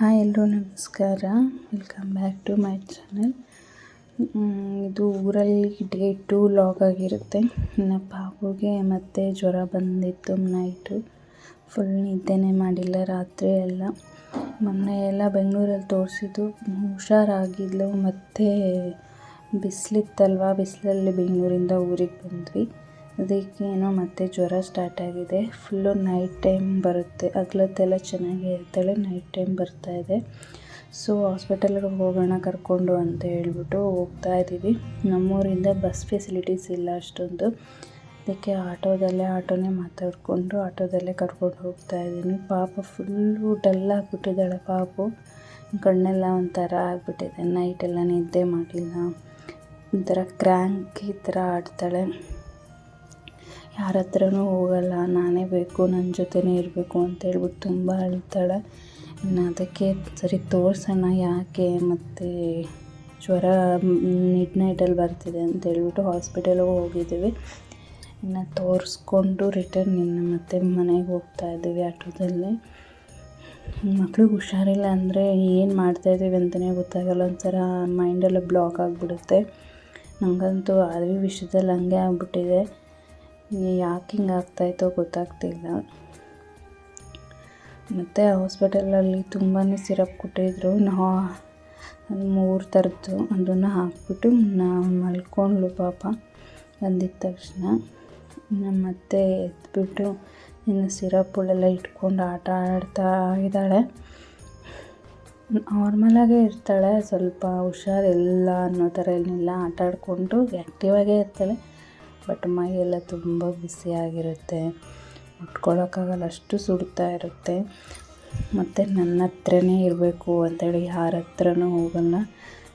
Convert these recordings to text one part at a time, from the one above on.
Hi ಎಲ್ಲರೂ ನಮಸ್ಕಾರ. Welcome back to my channel ಇದು ಊರಲ್ಲಿ ಡೇ ಟು ಲಾಗ್ ಆಗಿರುತ್ತೆ. ನನ್ನ ಪಾಪುಗೆ ಮತ್ತೆ ಜ್ವರ ಬಂದಿತ್ತು ನೈಟು ಫುಲ್ ನಿದ್ದೆನೇ ಮಾಡಿಲ್ಲ, ರಾತ್ರಿ ಎಲ್ಲ. ಮೊನ್ನೆ ಎಲ್ಲ ಬೆಂಗಳೂರಲ್ಲಿ ತೋರಿಸಿದ್ದು. ಹುಷಾರಾಗಿದ್ಲು, ಮತ್ತೆ ಬಿಸಿಲಿತ್ತಲ್ವ? ಬಿಸಿಲಲ್ಲಿ ಬೆಂಗಳೂರಿಂದ ಊರಿಗೆ ಬಂದ್ವಿ. ಅದಕ್ಕೇನೋ ಮತ್ತೆ ಜ್ವರ ಸ್ಟಾರ್ಟ್ ಆಗಿದೆ. ಫುಲ್ಲು ನೈಟ್ ಟೈಮ್ ಬರುತ್ತೆ. ಹಗ್ಲೊತ್ತೆಲ್ಲ ಚೆನ್ನಾಗೇ ಇರ್ತಾಳೆ. ನೈಟ್ ಟೈಮ್ ಬರ್ತಾ ಇದೆ. ಸೊ ಹಾಸ್ಪಿಟಲ್ಗೆ ಹೋಗೋಣ ಕರ್ಕೊಂಡು ಅಂತ ಹೇಳ್ಬಿಟ್ಟು ಹೋಗ್ತಾ ಇದ್ದೀವಿ. ನಮ್ಮೂರಿಂದ ಬಸ್ ಫೆಸಿಲಿಟೀಸ್ ಇಲ್ಲ ಅಷ್ಟೊಂದು. ಅದಕ್ಕೆ ಆಟೋದಲ್ಲೇ ಆಟೋನೇ ಮಾತಾಡಿಕೊಂಡು ಆಟೋದಲ್ಲೇ ಕರ್ಕೊಂಡು ಹೋಗ್ತಾ ಇದ್ದೀನಿ. ಪಾಪ ಫುಲ್ಲು ಡಲ್ ಆಗಿಬಿಟ್ಟಿದ್ದಾಳೆ ಪಾಪು. ಕಣ್ಣೆಲ್ಲ ಒಂಥರ ಆಗಿಬಿಟ್ಟಿದೆ. ನೈಟೆಲ್ಲ ನಿದ್ದೆ ಮಾಡಿಲ್ಲ. ಒಂಥರ ಕ್ರ್ಯಾಂಕ್ ಈ ಥರ ಆಡ್ತಾಳೆ. ಯಾರ ಹತ್ರನೂ ಹೋಗಲ್ಲ, ನಾನೇ ಬೇಕು ನನ್ನ ಜೊತೆನೇ ಇರಬೇಕು ಅಂತ ಹೇಳ್ಬಿಟ್ಟು ತುಂಬ ಅಳ್ತಾಳೆ. ಇನ್ನು ಅದಕ್ಕೆ ಸರಿ ತೋರಿಸೋಣ ಯಾಕೆ ಮತ್ತು ಜ್ವರ ಮಿಡ್ ನೈಟಲ್ಲಿ ಬರ್ತಿದೆ ಅಂತ ಹೇಳ್ಬಿಟ್ಟು ಹಾಸ್ಪಿಟಲ್ಗೆ ಹೋಗಿದ್ದೀವಿ. ಇನ್ನು ತೋರಿಸ್ಕೊಂಡು ರಿಟರ್ನ್ ಇನ್ನು ಮತ್ತೆ ಮನೆಗೆ ಹೋಗ್ತಾ ಇದ್ದೀವಿ ಆಟೋದಲ್ಲಿ. ಮಕ್ಳಿಗೆ ಹುಷಾರಿಲ್ಲ ಅಂದರೆ ಏನು ಮಾಡ್ತಾಯಿದ್ದೀವಿ ಅಂತಲೇ ಗೊತ್ತಾಗಲ್ಲ, ಒಂಥರ ಮೈಂಡೆಲ್ಲ ಬ್ಲಾಕ್ ಆಗಿಬಿಡುತ್ತೆ. ನನಗಂತೂ ಅದೇ ವಿಷಯದಲ್ಲಿ ಹಂಗೆ ಆಗ್ಬಿಟ್ಟಿದೆ. ಯಾಕೆ ಹಿಂಗೆ ಆಗ್ತಾಯಿತ್ತೋ ಗೊತ್ತಾಗ್ತಿಲ್ಲ. ಮತ್ತು ಹಾಸ್ಪಿಟಲಲ್ಲಿ ತುಂಬಾ ಸಿರಪ್ ಕೊಟ್ಟಿದ್ರು. ನಾವು ಮೂರು ಥರದ್ದು. ಅದನ್ನು ಹಾಕ್ಬಿಟ್ಟು ನಾವು ಮಲ್ಕೊಂಡ್ಳು ಪಾಪ. ಬಂದಿದ್ದ ತಕ್ಷಣ. ಮತ್ತೆ ಎದ್ಬಿಟ್ಟು ಇನ್ನು ಸಿರಪ್ಗಳೆಲ್ಲ ಇಟ್ಕೊಂಡು ಆಟ ಆಡ್ತಾ ಇದ್ದಾಳೆ. ನಾರ್ಮಲಾಗೇ ಇರ್ತಾಳೆ. ಸ್ವಲ್ಪ ಹುಷಾರಿಲ್ಲ ಅನ್ನೋ ಥರ ಏನಿಲ್ಲ. ಆಟ ಆಡಿಕೊಂಡು ಆ್ಯಕ್ಟಿವಾಗೇ ಇರ್ತಾಳೆ. ಬಟ್ ಮೈಯೆಲ್ಲ ತುಂಬ ಬಿಸಿಯಾಗಿರುತ್ತೆ ಮುಟ್ಕೊಳ್ಳೋಕ್ಕಾಗಲ್ಲ ಅಷ್ಟು ಸುಡ್ತಾ ಇರುತ್ತೆ. ಮತ್ತು ನನ್ನ ಹತ್ರನೇ ಇರಬೇಕು ಅಂತೇಳಿ ಯಾರ ಹತ್ರನೂ ಹೋಗಲ್ಲ.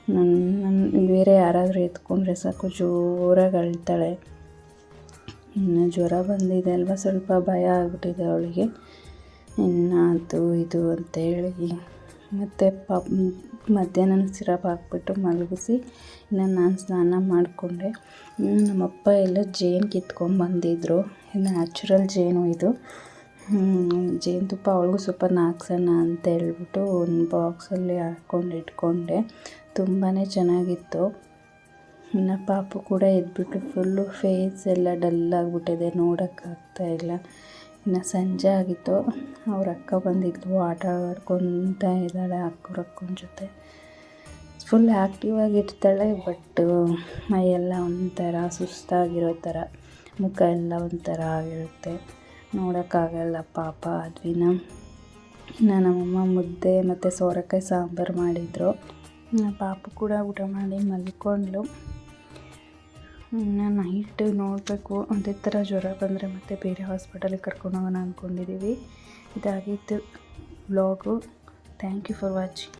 ನನ್ನ ಬೇರೆ ಯಾರಾದರೂ ಎತ್ಕೊಂಡ್ರೆ ಸಾಕು, ಜೋರಾಗಿ ಅಳ್ತಾಳೆ. ಇನ್ನು ಜ್ವರ ಬಂದಿದೆ ಅಲ್ವಾ? ಸ್ವಲ್ಪ ಭಯ ಆಗಿಬಿಟ್ಟಿದೆ ಅವಳಿಗೆ. ಇನ್ನು ಅದು, ಇದು ಅಂತೇಳಿ ಮತ್ತು ಪಾಪ, ಮಧ್ಯಾಹ್ನ ಸಿರಪ್ ಹಾಕ್ಬಿಟ್ಟು ಮಲಗಿಸಿ, ಇನ್ನು ನಾನು ಸ್ನಾನ ಮಾಡಿಕೊಂಡೆ. ನಮ್ಮಪ್ಪ ಎಲ್ಲ ಜೇನು ಕಿತ್ಕೊಂಡ್ಬಂದಿದ್ರು ನ್ಯಾಚುರಲ್ ಜೇನು ಇದು. ಜೇನುತುಪ್ಪ ಅವಳಿಗೂ ಸ್ವಲ್ಪ ನಾಕ್ಸೋಣ ಅಂತ ಹೇಳ್ಬಿಟ್ಟು ಒಂದು ಬಾಕ್ಸಲ್ಲಿ ಹಾಕ್ಕೊಂಡು ಇಟ್ಕೊಂಡೆ. ತುಂಬಾ ಚೆನ್ನಾಗಿತ್ತು. ಇನ್ನು ಪಾಪು ಕೂಡ ಎದ್ಬಿಟ್ಟು ಫುಲ್ಲು ಫೇಸ್ ಎಲ್ಲ ಡಲ್ ಆಗಿಬಿಟ್ಟಿದೆ ನೋಡೋಕ್ಕಾಗ್ತಾಯಿಲ್ಲ ಇನ್ನು ಸಂಜೆ ಆಗಿತ್ತು. ಅವ್ರ ಅಕ್ಕ ಬಂದಿದ್ಲು ಆಟ ಆಡ್ಕೊತಾ ಇದ್ದಾಳೆ ಅಕ್ಕವ್ರ ಅಕ್ಕನ ಜೊತೆ. ಫುಲ್ ಆ್ಯಕ್ಟಿವ್ ಆಗಿರ್ತಾಳೆ ಬಟ್ ಮೈಯೆಲ್ಲ ಒಂಥರ ಸುಸ್ತಾಗಿರೋ ಥರ, ಮುಖ ಎಲ್ಲ ಒಂಥರ ಆಗಿರುತ್ತೆ. ನೋಡೋಕ್ಕಾಗಲ್ಲ ಪಾಪ ಅದ್ವಿನ. ಇನ್ನು ನಮ್ಮಮ್ಮ ಮುದ್ದೆ ಮತ್ತು ಸೋರೆಕಾಯಿ ಸಾಂಬಾರು ಮಾಡಿದರು. ಪಾಪು ಕೂಡ ಊಟ ಮಾಡಿ ಮಲ್ಕೊಂಡ್ಳು ಇನ್ನು ನೈಟ್ ನೋಡಬೇಕು. ಅದೇ ಥರ ಜ್ವರ ಬಂದರೆ ಮತ್ತೆ ಬೇರೆ ಹಾಸ್ಪಿಟಲಿಗೆ ಕರ್ಕೊಂಡು ಹೋಗೋಣ ಅಂದ್ಕೊಂಡಿದ್ದೀವಿ ಇದಾಗಿತ್ತು vlog thank you for watching